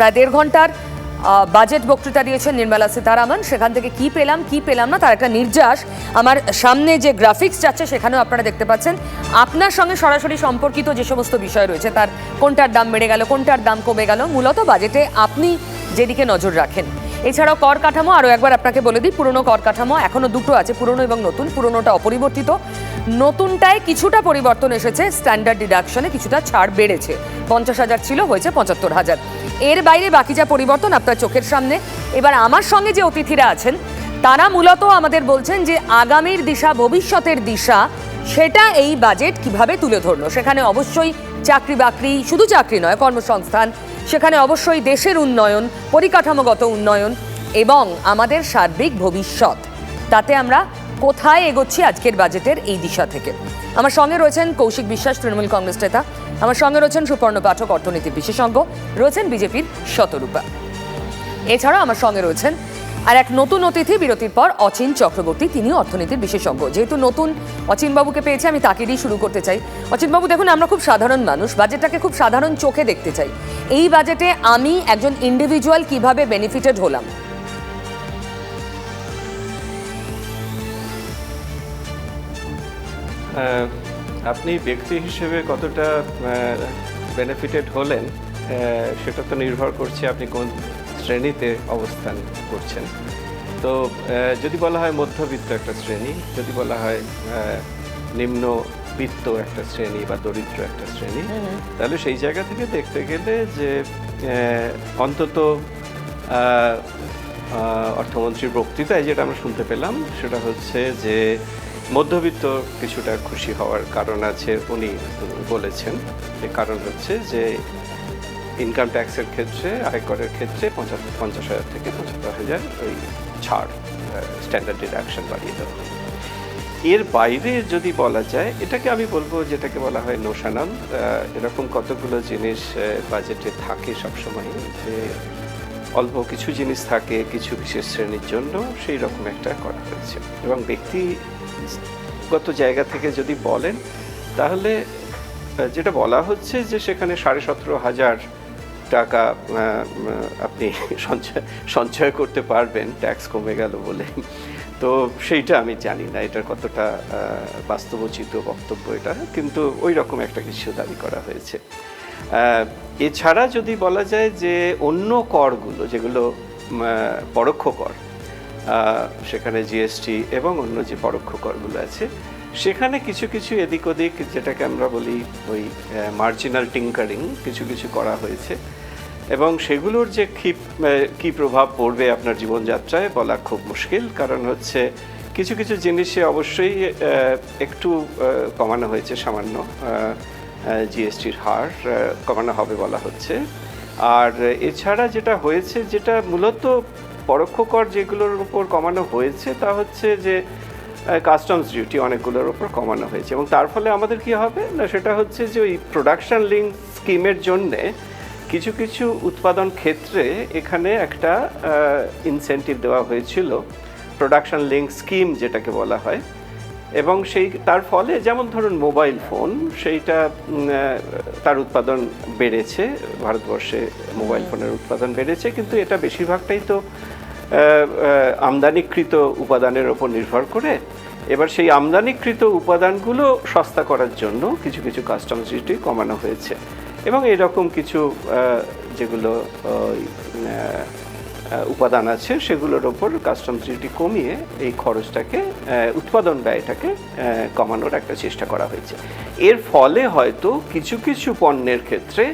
প্রায় দেড় ঘণ্টার বাজেট বক্তৃতা দিয়েছেন নির্মলা সীতারামন। সেখান থেকে কি পেলাম কি পেলাম না, তার একটা নির্যাস। আমার সামনে যে গ্রাফিক্স যাচ্ছে, সেখানেও আপনারা দেখতে পাচ্ছেন। আপনার সঙ্গে সরাসরি সম্পর্কিত যে সমস্ত বিষয় রয়েছে, তার কোনটার দাম বেড়ে গেল, কোনটার দাম কমে গেল, মূলত বাজেটে আপনি যেদিকে নজর রাখেন। এছাড়াও কর কাঠামো আরও একবার আপনাকে বলে দিই, পুরনো কর কাঠামো এখনও দুটো আছে, পুরনো এবং নতুন, পুরনোটা অপরিবর্তিত। নতুনটায় কিছুটা পরিবর্তন এসেছে স্ট্যান্ডার্ড ডিডাকশনে কিছুটা ছাড় বেড়েছে। পঞ্চাশ হাজার ছিল, হয়েছে পঁচাত্তর হাজার। এর বাইরে বাকি যা পরিবর্তন, আপনার চোখের সামনে। এবার আমার সঙ্গে যে অতিথিরা আছেন, তারা মূলত আমাদের বলছেন যে আগামীর দিশা, ভবিষ্যতের দিশা, সেটা এই বাজেট কীভাবে তুলে ধরলো? সেখানে অবশ্যই চাকরি বাকরি শুধু চাকরি নয়, কর্মসংস্থান সেখানে অবশ্যই দেশের উন্নয়ন, পরিকাঠামোগত উন্নয়ন এবং আমাদের সার্বিক ভবিষ্যৎ। তাতে আমরা কোথায় এগোচ্ছি আজকের বাজেটের এই দিশা থেকে। আমার সঙ্গে রয়েছেন কৌশিক বিশ্বাস, তৃণমূল কংগ্রেস নেতা। আমার সঙ্গে রয়েছেন সুপর্ণ পাঠক অর্থনীতি বিশেষজ্ঞ। রয়েছেন বিজেপির শতরূপা। এছাড়াও আমার সঙ্গে রয়েছেন আর এক নতুন অতিথি বিরতির পর অচিন চক্রবর্তী, তিনিও অর্থনীতির বিশেষজ্ঞ। যেহেতু নতুন অচিনবাবুকে পেয়েছে, আমি তাকে দিয়ে শুরু করতে চাই। অচিনবাবু, দেখুন, আমরা খুব সাধারণ মানুষ, বাজেটটাকে খুব সাধারণ চোখে দেখতে চাই। এই বাজেটে আমি একজন ইন্ডিভিজুয়াল কীভাবে বেনিফিটেড হলাম? আপনি ব্যক্তি হিসেবে কতটা বেনিফিটেড হলেন সেটা তো নির্ভর করছে আপনি কোন শ্রেণীতে অবস্থান করছেন। তো যদি বলা হয় মধ্যবিত্ত একটা শ্রেণি যদি বলা হয় আহ, নিম্নবিত্ত একটা শ্রেণি বা দরিদ্র একটা শ্রেণি তাহলে সেই জায়গা থেকে দেখতে গেলে যে অন্তত অর্থমন্ত্রীর বক্তৃতায় যেটা আমরা শুনতে পেলাম সেটা হচ্ছে যে মধ্যবিত্ত কিছুটা খুশি হওয়ার কারণ আছে উনি বলেছেন। যে কারণ হচ্ছে যে ইনকাম ট্যাক্সের ক্ষেত্রে আয়করের ক্ষেত্রে পঁচাত্তর পঞ্চাশ হাজার থেকে পঁচাত্তর হাজার ওই ছাড় স্ট্যান্ডার্ড ডিডাকশন বাড়িয়ে দেওয়া। এর বাইরে যদি বলা যায়, এটাকে আমি বলব যেটাকে বলা হয় নোশানাল এরকম কতগুলো জিনিস বাজেটে থাকে সবসময়, যে অল্প কিছু জিনিস থাকে কিছু বিশেষ শ্রেণির জন্য, সেই রকম একটা করা হয়েছে এবং ব্যক্তিগত জায়গা থেকে যদি বলেন, তাহলে যেটা বলা হচ্ছে যে সেখানে সাড়ে সতেরো হাজার টাকা আপনি সঞ্চয় সঞ্চয় করতে পারবেন ট্যাক্স কমে গেল বলে। তো সেইটা আমি জানি না, এটার কতটা বাস্তবোচিত বক্তব্য এটা, কিন্তু ওই রকম একটা কিছু দাবি করা হয়েছে। এছাড়া যদি বলা যায় যে অন্য করগুলো, যেগুলো পরোক্ষ কর সেখানে জিএসটি এবং অন্য যে পরোক্ষ করগুলো আছে, সেখানে কিছু কিছু এদিক ওদিক যেটাকে আমরা বলি ওই মার্জিনাল টিঙ্কারিং কিছু কিছু করা হয়েছে। এবং সেগুলোর যে কি কি প্রভাব পড়বে আপনার জীবনযাত্রায় বলা খুব মুশকিল। কারণ হচ্ছে কিছু কিছু জিনিসে অবশ্যই একটু কমানো হয়েছে সামান্য জিএসটির হার কমানো হবে বলা হচ্ছে। আর এছাড়া যেটা হয়েছে, যেটা মূলত পরোক্ষ কর যেগুলোর উপর কমানো হয়েছে, তা হচ্ছে যে কাস্টমস ডিউটি অনেকগুলোর উপর কমানো হয়েছে। এবং তার ফলে আমাদের কি হবে? না, সেটা হচ্ছে যে ওই প্রোডাকশন লিঙ্ক স্কিমের জন্যে কিছু কিছু উৎপাদন ক্ষেত্রে এখানে একটা ইনসেন্টিভ দেওয়া হয়েছিল প্রোডাকশন লিঙ্ক স্কিম যেটাকে বলা হয়। এবং সেই, তার ফলে যেমন ধরুন মোবাইল ফোন সেইটা তার উৎপাদন বেড়েছে, ভারতবর্ষে মোবাইল ফোনের উৎপাদন বেড়েছে, কিন্তু এটা বেশিরভাগটাই তো আমদানিকৃত উপাদানের ওপর নির্ভর করে। এবার সেই আমদানিকৃত উপাদানগুলো সস্তা করার জন্য কিছু কিছু কাস্টমস ডিউটি কমানো হয়েছে। এবং এরকম কিছু যেগুলো উপাদান আছে, সেগুলোর ওপর কাস্টম ডিউটি কমিয়ে এই খরচটাকে উৎপাদন ব্যয়টাকে কমানোর একটা চেষ্টা করা হয়েছে। এর ফলে হয়তো কিছু কিছু পণ্যের ক্ষেত্রে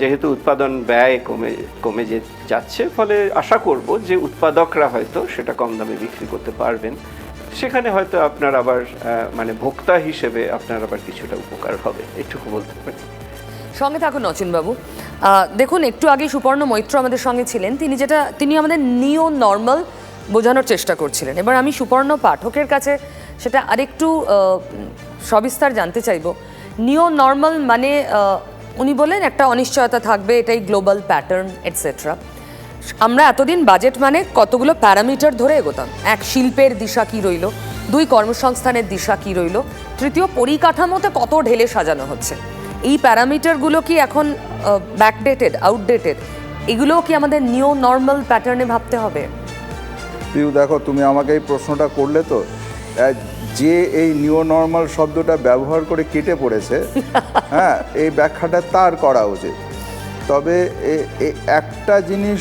যেহেতু উৎপাদন ব্যয় কমে কমে যে যাচ্ছে, ফলে আশা করব যে উৎপাদকরা হয়তো সেটা কম দামে বিক্রি করতে পারবেন। সেখানে হয়তো আপনার আবার মানে ভোক্তা হিসেবে আপনার আবার কিছুটা উপকার হবে। এটুকু বলতে পারি। সঙ্গে থাকুন অচিনবাবু। দেখুন, একটু আগে সুপর্ণ মৈত্র আমাদের সঙ্গে ছিলেন। তিনি যেটা, তিনি আমাদের নিও নর্মাল বোঝানোর চেষ্টা করছিলেন। এবার আমি সুপর্ণ পাঠকের কাছে সেটা আরেকটু সবিস্তার জানতে চাইব। নিও নর্মাল মানে উনি বলেন একটা অনিশ্চয়তা থাকবে, এটাই গ্লোবাল প্যাটার্ন এটসেট্রা আমরা এতদিন বাজেট মানে কতগুলো প্যারামিটার ধরে এগোতাম। এক শিল্পের দিশা কি রইল, দুই কর্মসংস্থানের দিশা কি রইল, তৃতীয় পরিকাঠামোতে কত ঢেলে সাজানো হচ্ছে। এই প্যারামিটারগুলো কি এখন ব্যাকডেটেড আউটডেটেড এগুলো কি আমাদের নিউ নর্মাল প্যাটার্নে ভাবতে হবে? পিউ দেখো তুমি আমাকে এই প্রশ্নটা করলে তো যে এই নিও নর্মাল শব্দটা ব্যবহার করে কেটে পড়েছে হ্যাঁ এই ব্যাখ্যাটা তার করা উচিত। তবে একটা জিনিস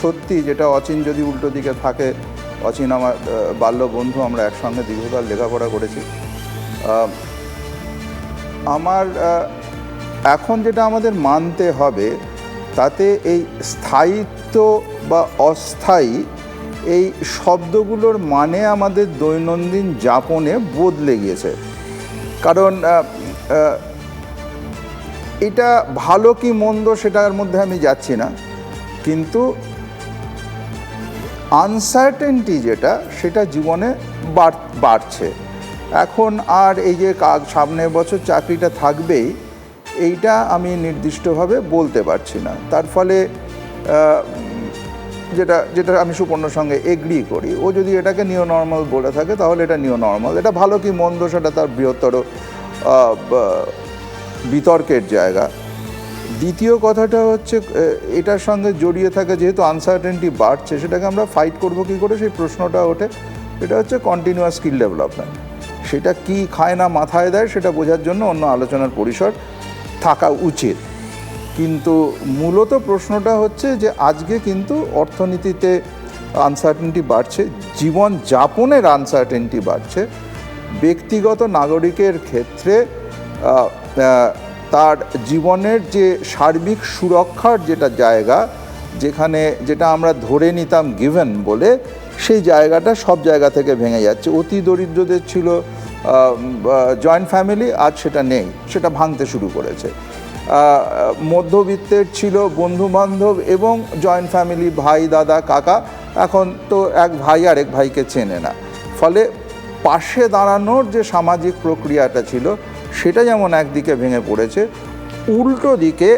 সত্যি যেটা অচিন যদি উল্টো দিকে থাকে অচিন আমার বাল্য বন্ধু আমরা একসঙ্গে দীর্ঘকাল লেখাপড়া করেছি আমার এখন যেটা আমাদের মানতে হবে, তাতে এই স্থায়িত্ব বা অস্থায়ী এই শব্দগুলোর মানে আমাদের দৈনন্দিন যাপনে বদলে গিয়েছে। কারণ এটা ভালো কি মন্দ সেটার মধ্যে আমি যাচ্ছি না। কিন্তু আনসার্টেনটি যেটা, সেটা জীবনে বাড়- বাড়ছে। এখন আর এই যে সামনের বছর চাকরিটা থাকবেই এইটা আমি নির্দিষ্টভাবে বলতে পারছি না। তার ফলে যেটা যেটা আমি সুপর্ণর সঙ্গে এগ্রি করি, ও যদি এটাকে নিও নর্মাল বলে থাকে, তাহলে এটা নিও নর্মাল এটা ভালো কি মন্দ, সেটা তার বৃহত্তর বিতর্কের জায়গা। দ্বিতীয় কথাটা হচ্ছে এটার সঙ্গে জড়িয়ে থাকে যেহেতু আনসার্টেনটি বাড়ছে, সেটাকে আমরা ফাইট করব কি করে, সেই প্রশ্নটা ওঠে। এটা হচ্ছে কন্টিনিউয়াস স্কিল ডেভেলপমেন্ট সেটা কি খায় না মাথায় দেয়, সেটা বোঝার জন্য অন্য আলোচনার পরিসর। থাকা উচিত। কিন্তু মূলত প্রশ্নটা হচ্ছে যে, আজকে কিন্তু অর্থনীতিতে আনসার্টেনটি বাড়ছে, জীবন যাপনের আনসার্টেনটি বাড়ছে। ব্যক্তিগত নাগরিকের ক্ষেত্রে তার জীবনের যে সার্বিক সুরক্ষার যেটা জায়গা, যেখানে যেটা আমরা ধরে নিতাম গিভেন বলে, সেই জায়গাটা সব জায়গা থেকে ভেঙে যাচ্ছে। অতি দরিদ্রদের ছিল জয়েন্ট ফ্যামিলি আজ সেটা নেই, সেটা ভাঙতে শুরু করেছে। মধ্যবিত্তের ছিল বন্ধু বান্ধব এবং জয়েন্ট ফ্যামিলি, ভাই, দাদা, কাকা, এখন তো এক ভাই আর এক ভাইকে চেনে না। ফলে পাশে দাঁড়ানোর যে সামাজিক প্রক্রিয়াটা ছিল, সেটা যেমন একদিকে ভেঙে পড়েছে, উল্টো দিকে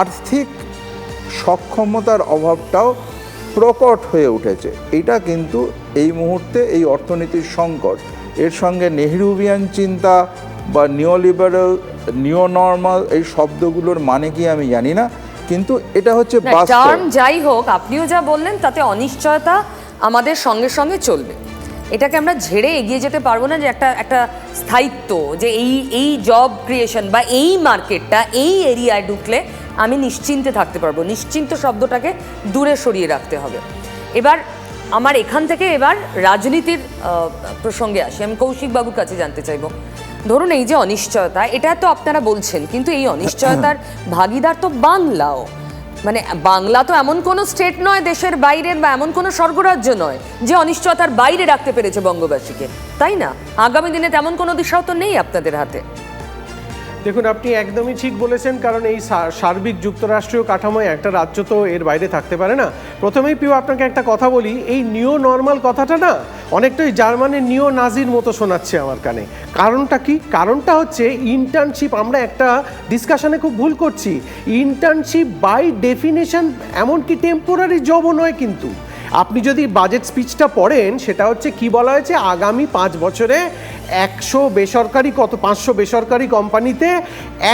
আর্থিক সক্ষমতার অভাবটাও প্রকট হয়ে উঠেছে। এটা কিন্তু এই মুহূর্তে এই অর্থনীতির সংকট। এর সঙ্গে নেহরুভিয়ান চিন্তা বা নিওলিবারাল নিও নর্মাল এই শব্দগুলোর মানে কি আমি জানি না কিন্তু এটা হচ্ছে টার্ম যাই হোক আপনিও যা বললেন তাতে অনিশ্চয়তা আমাদের সঙ্গে সঙ্গে চলবে। এটাকে আমরা ঝেড়ে এগিয়ে যেতে পারব না যে একটা একটা স্থায়িত্ব যে এই এই জব ক্রিয়েশন বা এই মার্কেটটা এই এরিয়ায় ঢুকলে আমি নিশ্চিন্তে থাকতে পারব। নিশ্চিন্ত শব্দটাকে দূরে সরিয়ে রাখতে হবে। এবার আমার এখান থেকে এবার রাজনীতির প্রসঙ্গে আসি। আমি কৌশিক বাবুর কাছে জানতে চাইব। ধরুন এই যে অনিশ্চয়তা, এটা তো আপনারা বলছেন, কিন্তু এই অনিশ্চয়তার ভাগিদার তো বাংলাও। মানে বাংলা তো এমন কোনো স্টেট নয়, দেশের বাইরের বা এমন কোনো স্বর্গরাজ্য নয়, যে অনিশ্চয়তার বাইরে রাখতে পেরেছে বঙ্গবাসীকে। তাই না? আগামী দিনে তেমন কোনো দিশাও তো নেই আপনাদের হাতে। দেখুন, আপনি একদমই ঠিক বলেছেন, কারণ এই সার্বিক যুক্তরাষ্ট্রীয় কাঠামোয় একটা রাজ্য তো এর বাইরে থাকতে পারে না। প্রথমেই পিউ, আপনাকে একটা কথা বলি, এই নিও নর্মাল কথাটা না, অনেকটাই জার্মানির নিও নাজির মতো শোনাচ্ছে আমার কানে। কারণটা কি? কারণটা হচ্ছে ইন্টার্নশিপ আমরা একটা ডিসকাশনে খুব ভুল করছি। ইন্টার্নশিপ বাই ডেফিনেশন এমনকি টেম্পোরারি জবও নয় কিন্তু। আপনি যদি বাজেট স্পিচটা পড়েন, সেটা হচ্ছে কি বলা হয়েছে, আগামী পাঁচ বছরে একশো বেসরকারি কত? পাঁচশো বেসরকারি কোম্পানিতে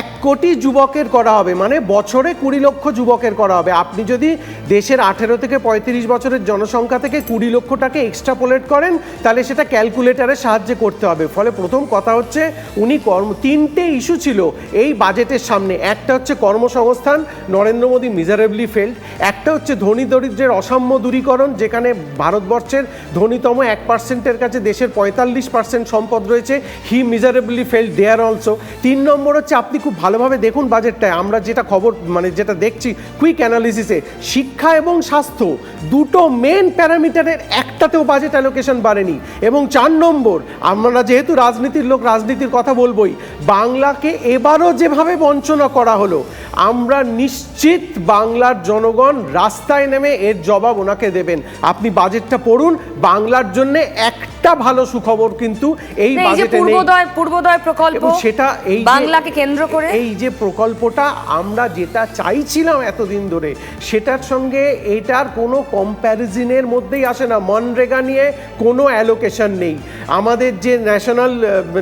এক কোটি যুবকের করা হবে। মানে বছরে কুড়ি লক্ষ যুবকের করা হবে। আপনি যদি দেশের আঠেরো থেকে পঁয়ত্রিশ বছরের জনসংখ্যা থেকে কুড়ি লক্ষটাকে এক্সট্রাপোলেট করেন, তাহলে সেটা ক্যালকুলেটারের সাহায্যে করতে হবে। ফলে প্রথম কথা হচ্ছে, উনি কর্ম, তিনটে ইস্যু ছিল এই বাজেটের সামনে। একটা হচ্ছে কর্মসংস্থান, নরেন্দ্র মোদী মিজারেবলি ফেল্ড একটা হচ্ছে ধনী দরিদ্রের অসাম্য দূরীকরণ, যেখানে ভারতবর্ষের ধনীতম এক পার্সেন্টের কাছে দেশের পঁয়তাল্লিশ পার্সেন্ট সম্পদ রয়েছে। He miserably failed there also তিন নম্বর হচ্ছে, আপনি খুব ভালোভাবে দেখুন বাজেটটায় আমরা যেটা খবর মানে যেটা দেখছি কুইক অ্যানালিসিসে শিক্ষা এবং স্বাস্থ্য দুটো মেন প্যারামিটারের একটাতেও বাজেট অ্যালোকেশন বাড়েনি। এবং চার নম্বর, আমরা যেহেতু রাজনীতির লোক, রাজনীতির কথা বলবোই, বাংলাকে এবারও যেভাবে বঞ্চনা করা হলো, আমরা নিশ্চিত বাংলার জনগণ রাস্তায় নেমে এর জবাব ওনাকে দেবেন। আপনি বাজেটটা পড়ুন, বাংলার জন্য একটা একটা ভালো সুখবর কিন্তু এই বাজেটে নেই। পূর্বোদয় পূর্বোদয় প্রকল্প সেটা এই বাংলাকে কেন্দ্র করে? এই যে প্রকল্পটা আমরা যেটা চাইছিলাম এতদিন ধরে সেটার সঙ্গে এটার কোনো কম্প্যারিজনের মধ্যেই আসে না। মনরেগা নিয়ে কোনো অ্যালোকেশন নেই। আমাদের যে ন্যাশনাল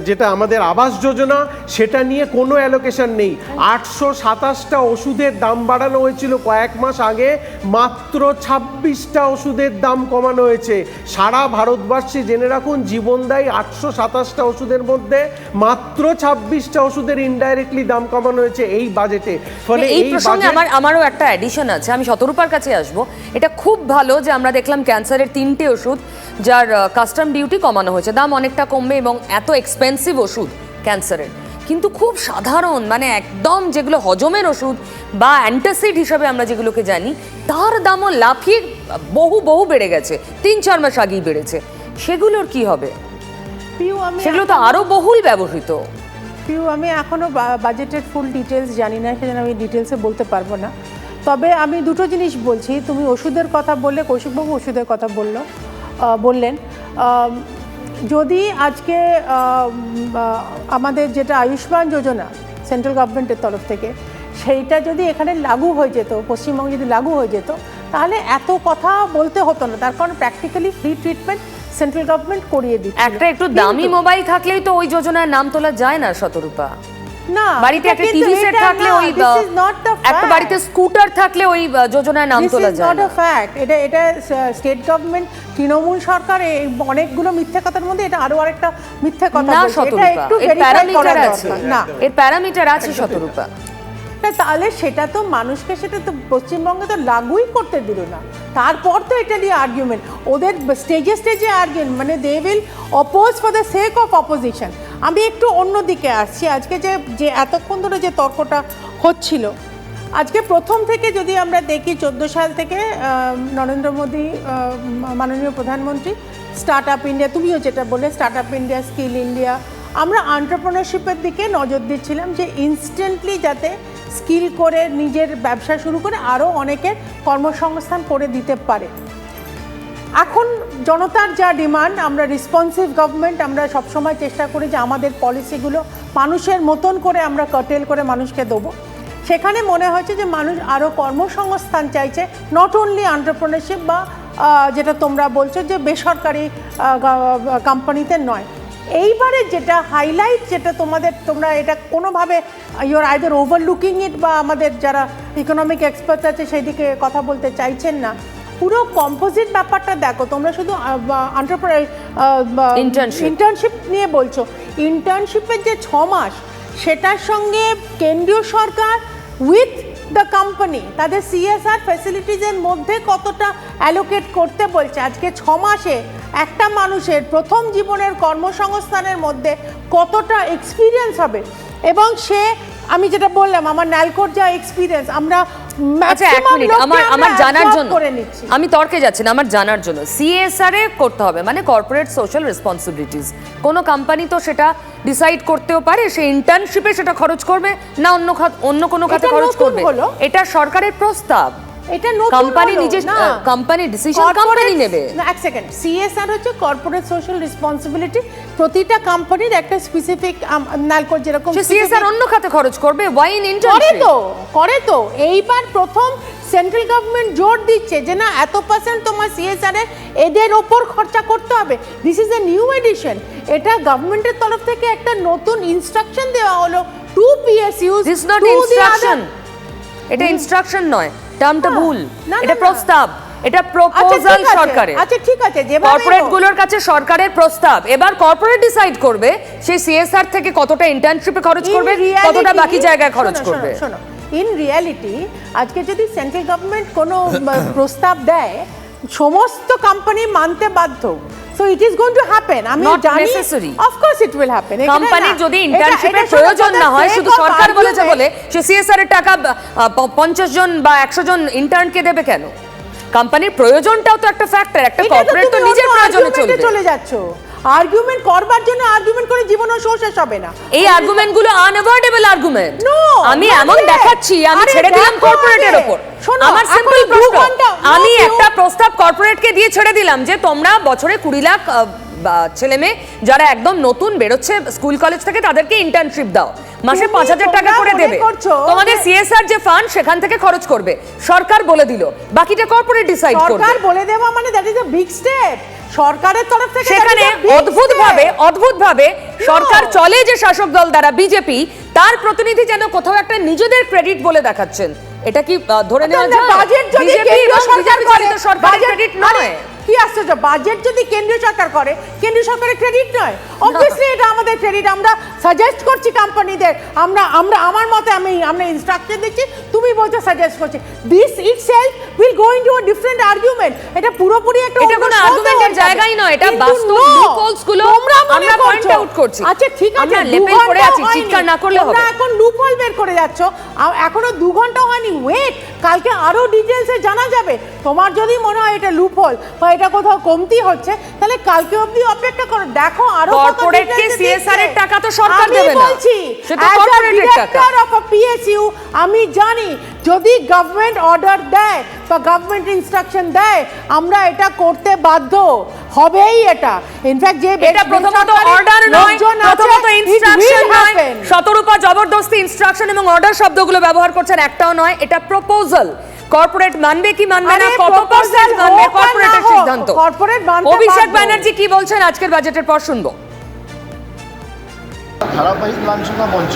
যেটা আমাদের আবাস যোজনা সেটা নিয়ে কোনো অ্যালোকেশন নেই। আটশো সাতাশটা ওষুধের দাম বাড়ানো হয়েছিল কয়েক মাস আগে মাত্র ছাব্বিশটা ওষুধের দাম কমানো হয়েছে। সারা ভারতবর্ষে জেনে রাখুন জীবনদায়ী আটশো সাতাশটা ওষুধের মধ্যে। মাত্র ছাব্বিশটা ওষুধের ইনডাইরেক্টলি দাম কমানো হয়েছে এই বাজেটে ফলে এই প্রসঙ্গে আমার আমারও একটা অ্যাডিশন আছে আমি শতরূপার কাছে আসব। এটা খুব ভালো যে আমরা দেখলাম ক্যান্সারের তিনটে ওষুধ যার কাস্টম ডিউটি কমানো হয়েছে। দাম অনেকটা কমবে এবং এত এক্সপেন্সিভ ওষুধ ক্যান্সারের কিন্তু খুব সাধারণ মানে একদম যেগুলো হজমের ওষুধ বা অ্যান্টাসিড হিসাবে আমরা যেগুলোকে জানি তার দামও লাফিয়ে বহু বহু বেড়ে গেছে। তিন চার মাস আগেই বেড়েছে। সেগুলোর কি হবে? পিউ আমি সেগুলো তো আরও বহুল ব্যবহৃত। পিউ আমি এখনও বাজেটের ফুল ডিটেলস জানি না সেজন্য আমি ডিটেলসে বলতে পারব না। তবে আমি দুটো জিনিস বলছি তুমি ওষুধের কথা বললে কৌশিকবাবু ওষুধের কথা বলল বললেন। যদি আজকে আমাদের যেটা আয়ুষ্মান যোজনা সেন্ট্রাল গভর্নমেন্টের তরফ থেকে সেইটা যদি এখানে লাগু হয়ে যেত পশ্চিমবঙ্গে যদি লাগু হয়ে যেত তাহলে এত কথা বলতে হতো না। তার কারণ practically free treatment central government করিয়ে দিচ্ছে। একটা একটু দামি মোবাইল থাকলেই তো ওই যোজনার নাম তোলা যায় না শতরূপা। না বাড়িতে একটা টিভি সেট থাকলে ওই একটা বাড়িতে স্কুটার থাকলে ওই আহ, যোজনার নাম তোলা যায় not না। a fact. এটা এটা স্টেট গভর্নমেন্ট তৃণমূল সরকার অনেকগুলো মিথ্যে কথার মধ্যে এটা আরও আরেকটা মিথ্যে কথা। এটা একটু এর প্যারামিটার করা আছে দরকার। না। এর প্যারামিটার আছে শতরূপা। না, তাহলে সেটা তো মানুষকে সেটা তো পশ্চিমবঙ্গে তো লাগুই করতে দিল না। তারপর তো এটা নিয়ে আর্গুমেন্ট ওদের স্টেজে স্টেজে আর্গুমেন্ট মানে they will oppose for the sake of opposition আমি একটু অন্য দিকে আসছি। আজকে যে যে এতক্ষণ ধরে যে তর্কটা হচ্ছিল আজকে প্রথম থেকে যদি আমরা দেখি চোদ্দ সাল থেকে নরেন্দ্র মোদী মাননীয় প্রধানমন্ত্রী স্টার্ট আপ ইন্ডিয়া তুমিও যেটা বলে start up India skill India আমরা আন্টারপ্রেনারশিপের দিকে নজর দিচ্ছিলাম যে ইনস্ট্যান্টলি যাতে স্কিল করে নিজের ব্যবসা শুরু করে আরও অনেকের কর্মসংস্থান করে দিতে পারে। এখন জনতার যা ডিমান্ড, আমরা রেসপন্সিভ গভর্নমেন্ট আমরা সবসময় চেষ্টা করি যে আমাদের পলিসিগুলো মানুষের মতন করে আমরা কটেল করে মানুষকে দেবো। সেখানে মনে হয়েছে যে মানুষ আরও কর্মসংস্থান চাইছে নট অনলি আন্টারপ্রেনারশিপ বা যেটা তোমরা বলছো যে বেসরকারি কোম্পানিতে নয়। এইবারে যেটা হাইলাইট যেটা তোমাদের তোমরা এটা কোনোভাবে ইউর আইদার ওভারলুকিং ইট বা আমাদের যারা ইকোনমিক এক্সপার্ট আছে সেই দিকে কথা বলতে চাইছেন না পুরো কম্পোজিট ব্যাপারটা দেখো তোমরা শুধু Internship. ইন্টার্নশিপ নিয়ে বলছো ইন্টার্নশিপের যে ছ মাস সেটার সঙ্গে কেন্দ্রীয় সরকার উইথ দ্য কোম্পানি তাদের সিএসআর ফ্যাসিলিটিজের মধ্যে কতটা অ্যালোকেট করতে বলছে? আজকে ছ মাসে একটা মানুষের প্রথম জীবনের কর্মসংস্থানের মধ্যে কতটা এক্সপিরিয়েন্স হবে? এবং সে, আমি যেটা বললাম, আমার ন্যালকোর যা এক্সপিরিয়েন্স আমরা আচ্ছা এক মিনিট। আমার আমার জানার জন্য আমি তর্কে যাচ্ছি না আমার জানার জন্য। সিএসআর এ করতে হবে মানে কর্পোরেট সোশ্যাল রেসপন্সিবিলিটিস কোনো কোম্পানি তো সেটা ডিসাইড করতেও পারে সে ইন্টার্নশিপে সেটা খরচ করবে না অন্য খাত অন্য কোনো খাতে খরচ করবে। এটা সরকারের প্রস্তাব। এটা কোম্পানি নিজে। কোম্পানি ডিসিশন কোম্পানি নেবে। না এক সেকেন্ড সিএসআর হচ্ছে কর্পোরেট সোশ্যাল রেসপন্সিবিলিটি প্রতিটা কোম্পানির একটা স্পেসিফিক নালকোর যেরকম সিএসআর অন্য খাতে খরচ করবে ওয়াইন করে তো করে তো। এইবার প্রথম সেন্ট্রাল গভর্নমেন্ট জোর দিচ্ছে যে না এত পার্সেন্ট তোমার সিএসআর এ এদের ওপর খরচা করতে হবে। This is a new edition এটা গভর্নমেন্টের তরফ থেকে একটা নতুন ইনস্ট্রাকশন দেওয়া হলো। To PSUs this not instruction এটা ইনস্ট্রাকশন নয়। টার্মটা ভুল। এটা। প্রস্তাব। এটা আচ্ছা প্রপোজাল ঠিক সরকারের। আচ্ছা ঠিক আছে যেভাবে কর্পোরেটগুলোর কাছে সরকারের প্রস্তাব। এবার কর্পোরেট ডিসাইড করবে সেই সিএসআর থেকে কতটা ইন্টার্নশিপে খরচ করবে কতটা বাকি জায়গায় খরচ করবে। ইন রিয়ালিটি আজকে যদি সেন্ট্রাল গভর্নমেন্ট কোনো প্রস্তাব দেয় সমস্ত কোম্পানি মানতে বাধ্য। So it is going to happen আমি Not জানি. Of course it will happen company যদি ইন্টার্নশিপের প্রয়োজন না হয় শুধু সরকার বলেছে বলে সে সিএসআর এর টাকা পঞ্চাশ জন বা একশো জন ইন্টার্নকে দেবে কেন? কোম্পানির প্রয়োজনটাও তো একটা ফ্যাক্টর একটা কর্পোরেট তো নিজের প্রয়োজনে চলে যাচ্ছ। আর্গুমেন্ট করবার জন্য আর্গুমেন্ট করে জীবনও শেষ হবে না। এই আর্গুমেন্টগুলো আনঅ্যাভয়েডেবল আর্গুমেন্ট নো আমি এমন দেখাচ্ছি আমি ছেড়ে দিলাম কর্পোরেটের উপর শোনো, আমার সিম্পল প্রশ্ন আমি একটা. প্রস্তাব কর্পোরেটকে দিয়ে ছেড়ে দিলাম যে তোমরা বছরে কুড়ি লাখ ছেলে মেয়ে যারা একদম নতুন বেরোচ্ছে স্কুল কলেজ থেকে তাদেরকে ইন্টার্নশিপ দাও। মাসে পাঁচ হাজার টাকা করে দেবে। তোমাদের সিএসআর যে ফান্ড সেখান থেকে খরচ করবে। সরকার বলে দিল। বাকিটা কর্পোরেট ডিসাইড করবে। সরকার বলে দেওয়া মানে that is a big step সরকারের তরফ থেকে সেখানে big অদ্ভুত step. ভাবে অদ্ভুত ভাবে সরকার চলে যে শাসক দল দ্বারা বিজেপি তার প্রতিনিধি যেন কোথাও একটা নিজেদের ক্রেডিট বলে দেখাচ্ছেন। এটা কি ধরে নেওয়া যায়? বাজেট যদি কেন্দ্রীয় সরকার করে সরকারের ক্রেডিট নয়। কি আশ্চর্য বাজেট যদি কেন্দ্রীয় সরকার করে কেন্দ্রীয় সরকারের ক্রেডিট নয়। অবভিয়াসলি এটা আমাদের ক্রেডিট আমরা সাজেস্ট করছি কোম্পানিদের আমরা আমরা আমার মতে আমি আমরা ইনস্ট্রাকশন দিচ্ছি তুমি বলছো সাজেস্ট করছি। This itself will go into a different argument এটা পুরোপুরি একটা এটা কোনো যাবে। জায়গাই নয়, এটা বাস্তব loopholes গুলো আমরা point করছ। out করছি। আচ্ছা ঠিক আছে আমরা লেপেল পড়ে আছি, চিৎকার না করলে হবে। এখন লুপহোল বের করে যাচ্ছ। এখনও দু ঘণ্টা হয়নি। ওয়েট কালকে আরও ডিটেলসে জানা যাবে। তোমার যদি মনে হয় এটা লুপহোল বা এটা কোথাও কমতি হচ্ছে তাহলে কালকে অবধি অপেক্ষা করো দেখো আরও কত Corporate কে details এ CSR এর টাকা তো সরকার দেবে না। বলছি সে তো as এর টাকা। of a আমি জানি যদি গভর্নমেন্ট অর্ডার দেয় বা গভর্নমেন্ট ইনস্ট্রাকশন দেয় আমরা এটা করতে বাধ্য হবেই এটা ইনফ্যাক্ট যে এটা প্রথমত অর্ডার নয় প্রথমত ইনস্ট্রাকশন নয়. শতরূপা জবরদস্তি ইনস্ট্রাকশন এবং অর্ডার শব্দগুলো ব্যবহার করছেন একটাও নয় এটা প্রপোজাল কর্পোরেট মানবে কি মানবে না? কত পার্সেন্ট মানবে? কর্পোরেটের সিদ্ধান্ত। corporate মানতে অভিষেক ব্যানার্জি কি বলছেন? আজকের বাজেটের পর শুনব। ধারাবাহিক লাঞ্ছনা মঞ্চ।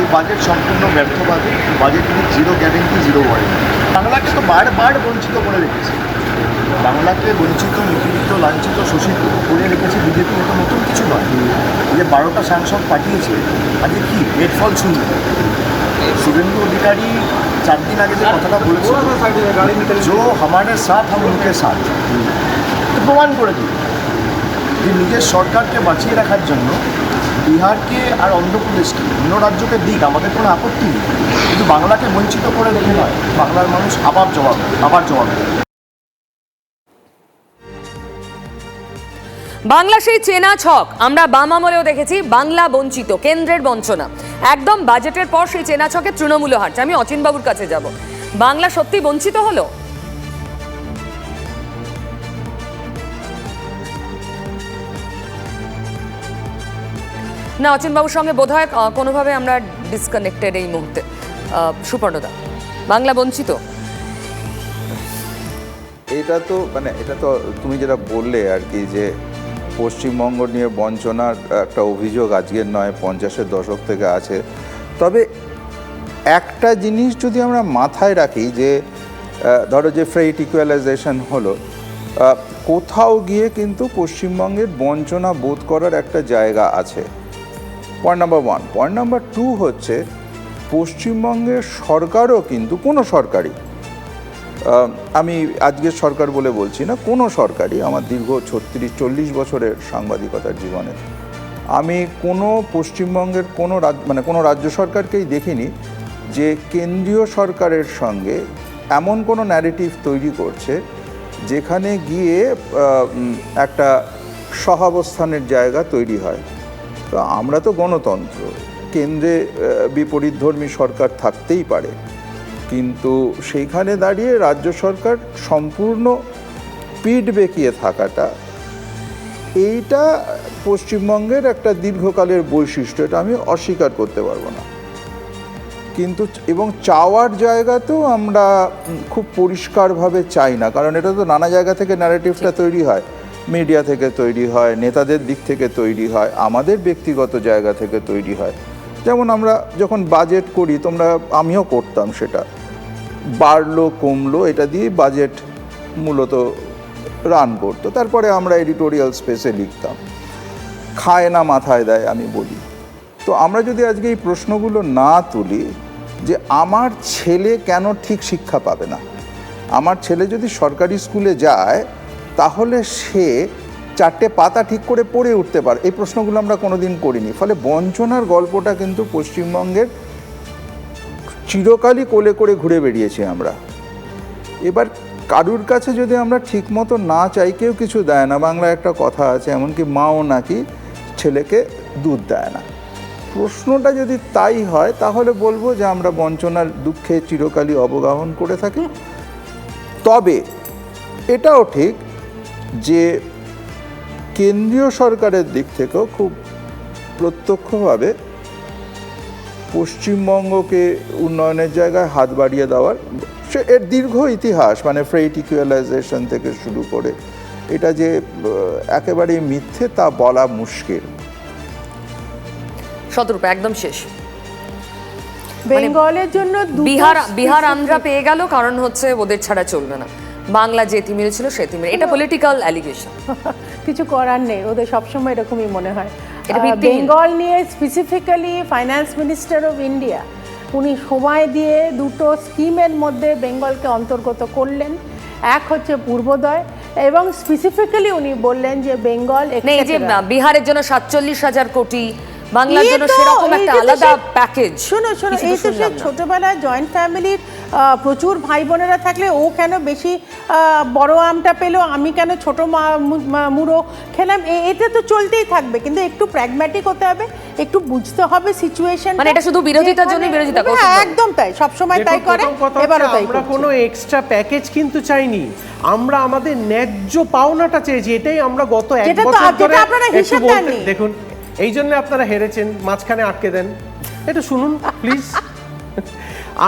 এই বাজেট সম্পূর্ণ ব্যর্থবাদী। Budget zero guarantee zero warranty বাংলাকে তো বারবার বঞ্চিত করে রেখেছে। বাংলাকে বঞ্চিত নিপীড়িত লাঞ্ছিত শোষিত করে রেখেছে বিজেপি এটা নতুন কিছু নয়। যে বারোটা সাংসদ পাঠিয়েছে আজকে কি? এর ফল শূন্য শুভেন্দু অধিকারী চার দিন আগে যে কথাটা বলেছিল জো হামারে সাথ সাথ। তো প্রমাণ করে দিল যে নিজের সরকারকে বাঁচিয়ে রাখার জন্য বিহারকে আর অন্ধ্রপ্রদেশকে অন্য রাজ্যকে দিক আমাদের কোনো আপত্তি নেই। কিন্তু বাংলাকে বঞ্চিত করে রেখে নয়। বাংলার মানুষ আবার জবাব আবার জবাব বাংলা সেই চেনা ছক। আমরা বাম আমলেও দেখেছি বাংলা বঞ্চিত, কেন্দ্রের বঞ্চনা। একদম বাজেটের পর সেই চেনা ছকে তৃণমূল হাঁটছে আমি অচিনবাবুর কাছে যাব। বাংলা সত্যি বঞ্চিত হলো? না, অচিনবাবুর সঙ্গে বোধ হয় কোনোভাবে আমরা ডিসকানেক্টেড এই মুহূর্তে। সুপর্ণদা, বাংলা বঞ্চিত? এটা তো মানে এটা তো তুমি যেটা বললে আর কি যে পশ্চিমবঙ্গ নিয়ে বঞ্চনার একটা অভিযোগ আজকের নয়, পঞ্চাশের দশক থেকে আছে। তবে একটা জিনিস যদি আমরা মাথায় রাখি যে ধরো যে ফ্রেইট ইকুয়ালাইজেশন হলো কোথাও গিয়ে কিন্তু পশ্চিমবঙ্গের বঞ্চনা বোধ করার একটা জায়গা আছে। Point number one point number two হচ্ছে, পশ্চিমবঙ্গের সরকারও কিন্তু, কোনো সরকারই আমি আজকের সরকার বলে বলছি না, কোনো সরকারই আমার দীর্ঘ ছত্রিশ, চল্লিশ বছরের সাংবাদিকতার জীবনে। আমি কোনো পশ্চিমবঙ্গের কোনো রাজ্য মানে কোনো রাজ্য সরকারকেই দেখিনি যে কেন্দ্রীয় সরকারের সঙ্গে এমন কোনো ন্যারেটিভ তৈরি করছে যেখানে গিয়ে একটা সহাবস্থানের জায়গা তৈরি হয়। তো আমরা তো গণতন্ত্র, কেন্দ্রে বিপরীতধর্মী সরকার থাকতেই পারে। কিন্তু সেইখানে দাঁড়িয়ে রাজ্য সরকার সম্পূর্ণ পিঠ বেঁকিয়ে থাকাটা এইটা পশ্চিমবঙ্গের একটা দীর্ঘকালের বৈশিষ্ট্য এটা আমি অস্বীকার করতে পারব না। কিন্তু এবং চাওয়ার জায়গাতেও আমরা খুব পরিষ্কারভাবে চাই না কারণ এটা তো নানা জায়গা থেকে ন্যারেটিভটা তৈরি হয়। মিডিয়া থেকে তৈরি হয় নেতাদের দিক থেকে তৈরি হয় আমাদের ব্যক্তিগত জায়গা থেকে তৈরি হয়। যেমন আমরা যখন বাজেট করি, তোমরা, আমিও করতাম সেটা। বাড়লো, কমলো, এটা দিয়ে বাজেট মূলত রান করতো। তারপরে আমরা এডিটোরিয়াল স্পেসে লিখতাম। খায় না, মাথায় দেয়, আমি বলি। তো আমরা যদি আজকে এই প্রশ্নগুলো না তুলি, যে আমার ছেলে কেন ঠিক শিক্ষা পাবে না? আমার ছেলে যদি সরকারি স্কুলে যায়, তাহলে সে চারটে পাতা ঠিক করে পড়ে উঠতে পারে। এই প্রশ্নগুলো আমরা কোনোদিন করিনি। ফলে বঞ্চনার গল্পটা কিন্তু পশ্চিমবঙ্গের চিরকালই কোলে করে ঘুরে বেরিয়েছি আমরা। এবার কারুর কাছে যদি আমরা ঠিকমতো না চাই, কেউ কিছু দেয় না। বাংলায় একটা কথা আছে, এমনকি মাও নাকি ছেলেকে দুধ দেয় না। প্রশ্নটা যদি তাই হয়, তাহলে বলব যে আমরা বঞ্চনার দুঃখে চিরকালই অবগাহন করে থাকি। তবে এটাও ঠিক যে কেন্দ্রীয় সরকারের দিক থেকেও খুব প্রত্যক্ষভাবে পশ্চিমবঙ্গকে উন্নয়নের জায়গায় হাত বাড়িয়ে দেওয়ার সে এর দীর্ঘ ইতিহাস মানে ফ্রেইট ইকুয়ালাইজেশন থেকে শুরু করে এটা যে আহ, একেবারেই মিথ্যে তা বলা মুশকিল। শতরূপা একদম শেষ। বেঙ্গলের জন্য মানে বিহার বিহার আন্ধ্রা পেয়ে গেল কারণ হচ্ছে ওদের ছাড়া চলবে না। বাংলা যে তিমিরে ছিল সে তিমিরে এটা পলিটিক্যাল অ্যালিগেশন কিছু করার নেই ওদের সবসময় এরকমই মনে হয়। বেঙ্গল নিয়ে specifically finance minister of India উনি সময় দিয়ে দুটো স্কিমের মধ্যে বেঙ্গলকে অন্তর্গত করলেন। এক হচ্ছে পূর্বোদয় এবং স্পেসিফিক্যালি উনি বললেন যে বেঙ্গল যে বিহারের জন্য সাতচল্লিশ হাজার কোটি বাংলার জন্য সেরকম একটা আলাদা প্যাকেজ শোনো শোনো এই তো সে ছোটবেলায় জয়েন্ট ফ্যামিলির প্রচুর ভাই বোনেরা থাকলে ও কেন বেশি বড় আমটা পেল আমি কেন ছোট মা- মুড়ো খেলাম এ- এটা তো চলতেই থাকবে কিন্তু একটু প্র্যাগম্যাটিক হতে হবে একটু বুঝতে হবে সিচুয়েশন মানে এটা শুধু বিরোধিতার জন্যই বিরোধিতা, কৌশিক বাবু। একদম তাই সবসময় তাই করে এবারও তাই আমরা কোনো এক্সট্রা প্যাকেজ কিন্তু চাইনি আমরা আমাদের ন্যায্য পাওনাটা চেয়েছি এটাই আমরা গত এক তো- বছর ধরে। দেখুন এই জন্য আপনারা হেরেছেন, মাঝখানে আটকে দেন। এটা শুনুন প্লিজ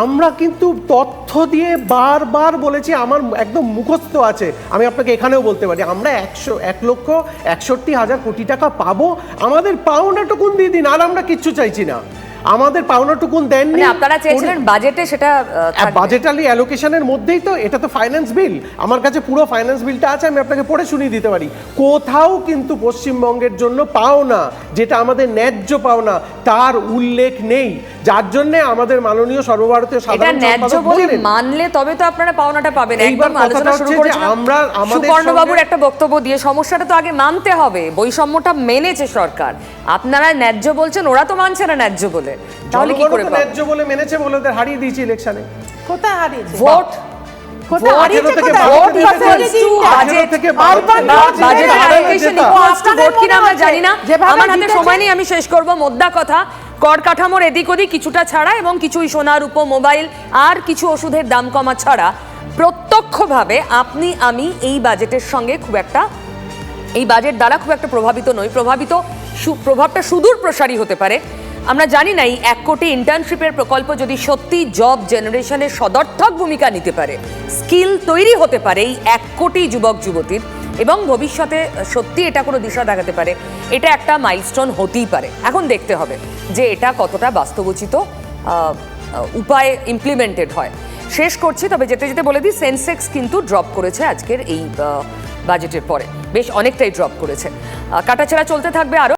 আমরা কিন্তু তথ্য দিয়ে বারবার বলেছি, আমার একদম মুখস্থ আছে। আমি আপনাকে এখানেও বলতে পারি, আমরা একশো, এক লক্ষ একষট্টি হাজার কোটি টাকা পাবো। আমাদের পাওনাটুকুন দিয়ে দিন, আর আমরা কিচ্ছু চাইছি না। আমাদের পাওনাটুকুন দেননি। মানে আপনারা চেয়েছিলেন বাজেটে সেটা বাজেটালি অ্যালোকেশনের মধ্যেই তো এটা তো ফাইন্যান্স বিল আমার কাছে পুরো ফাইন্যান্স বিলটা আছে আমি আপনাকে পড়ে শুনিয়ে দিতে পারি। কোথাও কিন্তু পশ্চিমবঙ্গের জন্য পাও না যেটা আমাদের ন্যায্য পাওনা তার উল্লেখ নেই। যার জন্য আমাদের মাননীয় সর্বভারতীয় সাধারণ ন্যায্য বলে মানলে তবে তো আপনারা পাওনাটা পাবেন। একদম আলোচনা শুরু করেছিলাম। আমরা- আমাদের সুবর্ণবাবুর একটা বক্তব্য দিয়ে সমস্যাটা তো আগে মানতে হবে। বৈষম্যটা মেনেছে সরকার। আপনারা ন্যায্য বলছেন ওরা তো মানছে না ন্যায্য বলে। তাহলে কি করে? ন্যায্য বলে মেনেছে বলে ওদের হারিয়ে দিয়েছি ইলেকশনে। কোথায় হারিয়েছে? ভোট। সময় নেই আমি শেষ করব। মোদ্দা কথা কর কাঠামোর এদিক ওদিক কিছুটা ছাড়া এবং কিছুই সোনার উপ মোবাইল আর কিছু ওষুধের দাম কমা ছাড়া প্রত্যক্ষভাবে আপনি আমি এই বাজেটের সঙ্গে খুব একটা এই বাজেট দ্বারা খুব একটা প্রভাবিত নই। প্রভাবিত প্রভাবটা সুদূর প্রসারী হতে পারে। আমরা জানি না এই এক কোটি ইন্টার্নশিপের প্রকল্প যদি সত্যি জব জেনারেশনের সদর্থক ভূমিকা নিতে পারে স্কিল তৈরি হতে পারে এই এক কোটি যুবক, যুবতীর, এবং ভবিষ্যতে সত্যি এটা কোনো দিশা দেখাতে পারে, এটা একটা মাইলস্টোন হতেই পারে। এখন দেখতে হবে যে এটা কতটা বাস্তবোচিত উপায়ে ইমপ্লিমেন্টেড হয়। শেষ করছি, তবে যেতে যেতে বলে দিই সেন্সেক্স কিন্তু ড্রপ করেছে আজকের এই বাজেটের পরে। বেশ অনেকটাই ড্রপ করেছে। কাটাছেড়া চলতে থাকবে আরও